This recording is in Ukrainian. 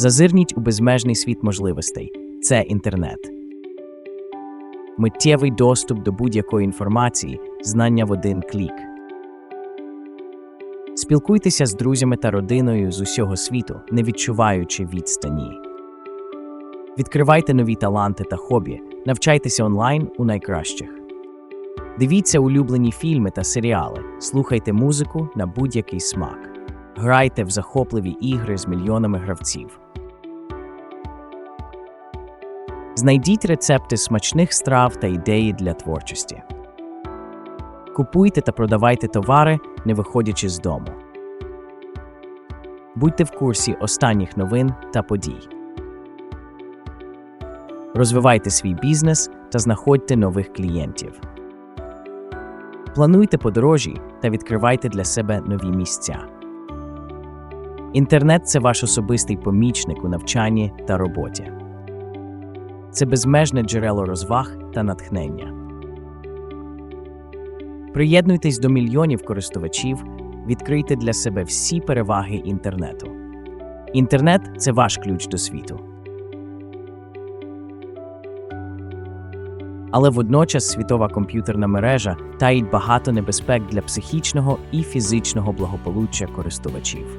Зазирніть у безмежний світ можливостей це інтернет. Миттєвий доступ до будь-якої інформації, знання в один клік. Спілкуйтеся з друзями та родиною з усього світу, не відчуваючи відстані. Відкривайте нові таланти та хобі, навчайтеся онлайн у найкращих. Дивіться улюблені фільми та серіали, слухайте музику на будь-який смак. Грайте в захопливі ігри з мільйонами гравців. Знайдіть рецепти смачних страв та ідеї для творчості. Купуйте та продавайте товари, не виходячи з дому. Будьте в курсі останніх новин та подій. Розвивайте свій бізнес та знаходьте нових клієнтів. Плануйте подорожі та відкривайте для себе нові місця. Інтернет це ваш особистий помічник у навчанні та роботі. Це безмежне джерело розваг та натхнення. Приєднуйтесь до мільйонів користувачів, відкрийте для себе всі переваги інтернету. Інтернет це ваш ключ до світу. Але водночас світова комп'ютерна мережа таїть багато небезпек для психічного і фізичного благополуччя користувачів.